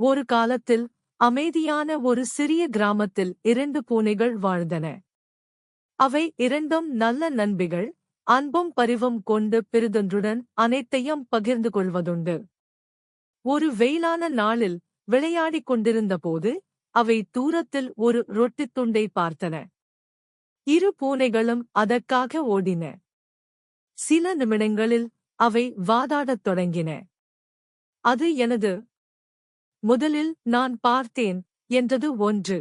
ஒரு காலத்தில் அமைதியான ஒரு சிறிய கிராமத்தில் இரண்டு பூனைகள் வாழ்ந்தன. அவை இரண்டும் நல்ல நண்பிகள் அன்பும் பரிவும் கொண்டு பிரிதொன்றுடன் அனைத்தையும் பகிர்ந்து கொள்வதுண்டு. ஒரு வெயிலான நாளில் விளையாடிக் கொண்டிருந்தபோது அவை தூரத்தில் ஒரு ரொட்டித் துண்டை பார்த்தன. இரு பூனைகளும் அதற்காக ஓடின. சில நிமிடங்களில் அவை வாதாடத் தொடங்கின. அது எனது முதலில் நான் பார்த்தேன் என்றது ஒன்று.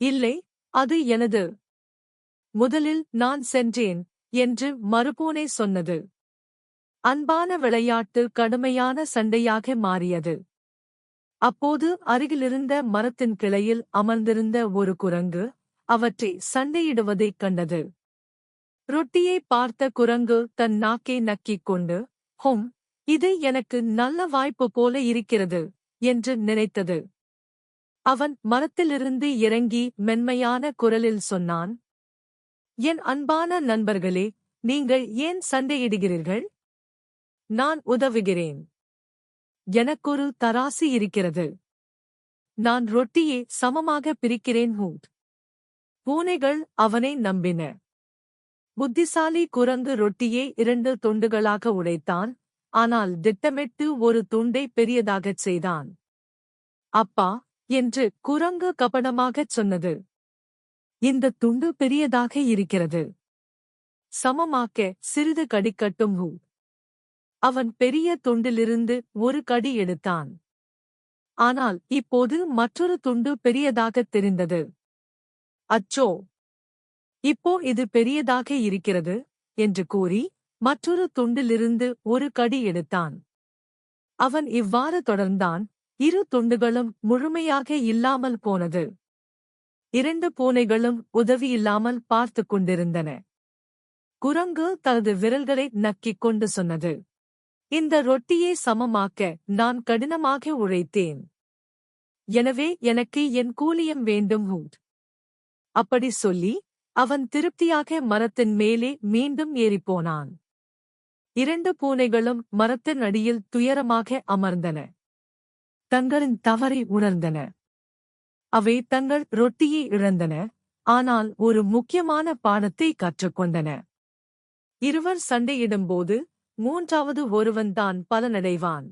இல்லை அது எனது. முதலில் நான் சென்றேன் என்று மறுபூனை சொன்னது. அன்பான விளையாட்டு கடுமையான சண்டையாக மாறியது. அப்போது அருகிலிருந்த மரத்தின் கிளையில் அமர்ந்திருந்த ஒரு குரங்கு அவற்றை சண்டையிடுவதைக் கண்டது. ரொட்டியை பார்த்த குரங்கு தன் நாக்கை நக்கிக் கொண்டு ஹோம் இது எனக்கு நல்ல வாய்ப்பு போல இருக்கிறது. என்று நினைத்தது. அவன் மரத்திலிருந்து இறங்கி மென்மையான குரலில் சொன்னான் என் அன்பான நண்பர்களே நீங்கள் ஏன் சண்டையிடுகிறீர்கள்? நான் உதவுகிறேன். எனக்கொரு தராசு இருக்கிறது. நான் ரொட்டியை சமமாக பிரிக்கிறேன் ஹூட் பூனைகள் அவனை நம்பின. புத்திசாலி குரங்கு ரொட்டியை இரண்டு தொண்டுகளாக உடைத்தான். ஆனால் திட்டமிட்டு ஒரு துண்டை பெரியதாகச் செய்தான். அப்பா என்று குரங்கு கபடமாகச் சொன்னது. இந்த துண்டு பெரியதாக இருக்கிறது. சமமாக்க சிறிது கடிக்கட்டும் ஹூ. அவன் பெரிய துண்டிலிருந்து ஒரு கடி எடுத்தான். ஆனால் இப்போது மற்றொரு துண்டு பெரியதாகத் தெரிந்தது. அச்சோ! இப்போ இது பெரியதாக இருக்கிறது? என்று கூறி மற்றொரு துண்டிலிருந்து ஒரு கடி எடுத்தான். அவன் இவ்வாறு தொடர்ந்தான் இரு துண்டுகளும் முழுமையாக இல்லாமல் போனது. இரண்டு பூனைகளும் உதவியில்லாமல் பார்த்து கொண்டிருந்தன. குரங்கு தனது விரல்களை நக்கிக் கொண்டு சொன்னது இந்த ரொட்டியை சமமாக்க நான் கடினமாக உழைத்தேன். எனவே எனக்கு என் கூலியம் வேண்டும் ஹூட் அப்படி சொல்லி அவன் திருப்தியாக மரத்தின் மேலே மீண்டும் ஏறிப்போனான். இரண்டு பூனைகளும் மரத்தின் அடியில் துயரமாக அமர்ந்தன. தங்களின் தவறை உணர்ந்தன. அவை தங்கள் ரொட்டியை இழந்தன. ஆனால் ஒரு முக்கியமான பாடத்தை கற்றுக்கொண்டன. இருவர் சண்டையிடும்போது மூன்றாவது ஒருவன்தான் பலனடைவான்.